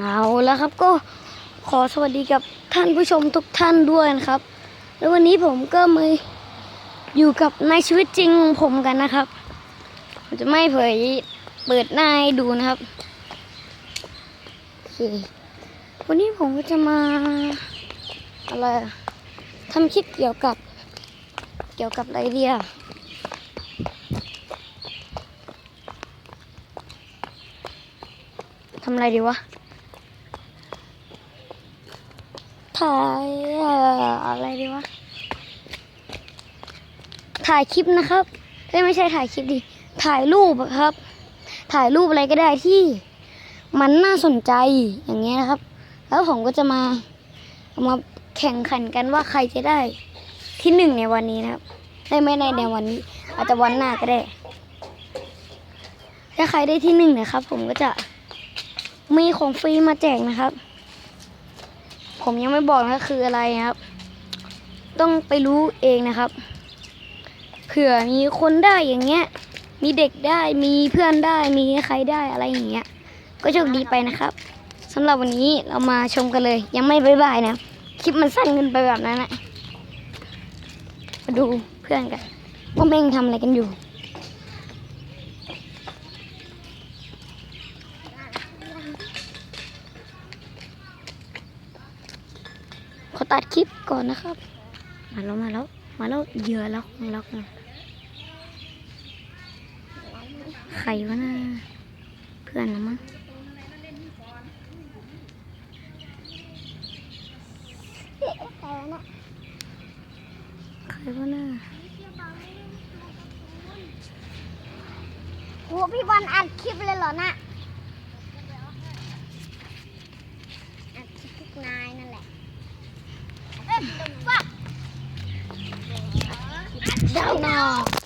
เอาแล้วครับก็ขอสวัสดีกับท่านผู้ชมทุกท่านด้วยนะครับ แล้ววันนี้ผมก็มาอยู่กับในชีวิตจริงของผมกันนะครับผมจะไม่เผยเปิดหน้าให้ดูนะครับโอเควันนี้ผมก็จะมาอะไรทำคลิปเกี่ยวกับเกี่ยวกับอะไรเดียทำอะไรดีวะ ถ่ายอะไรดีวะ ถ่ายคลิปนะครับเอ้ยไม่ใช่ถ่ายคลิปดิ ถ่ายรูปครับ ถ่ายรูปอะไรก็ได้ที่ มันน่าสนใจอย่างเงี้ยนะครับ แล้วผมก็จะมาเอามาแข่งขันกันว่าใครจะได้ที่หนึ่งในวันนี้นะครับ ได้ไม่ได้ในวันนี้ อาจจะวันหน้าก็ได้ ถ้าใครได้ที่หนึ่งนะครับ ผมก็จะมีของฟรีมาแจกนะครับ ผมยังไม่บอกนะคืออะไรครับ ต้องไปรู้เองนะครับเผื่อมีคนได้อย่างเงี้ย มีเด็กได้มีเพื่อนได้มีใครได้อะไรอย่างเงี้ย ก็โชคดีไปนะครับสำหรับวันนี้เรามาชมกันเลย ยังไม่บายบายนะคลิปมันสั้นเกินไปแบบนั้นนะมาดูเพื่อนกันว่าแม่งทำอะไรกันอยู่ ขอตัดคลิปก่อนนะครับ มาแล้วมาแล้วมาแล้วเหยื่อแล้วของเราไงใครวะน่าเพื่อนนะมั้งใครวะน่าโหพี่บอลอัดคลิปเลยเหรอนะอัดคลิปทุกนายนั่นแหละ เอ้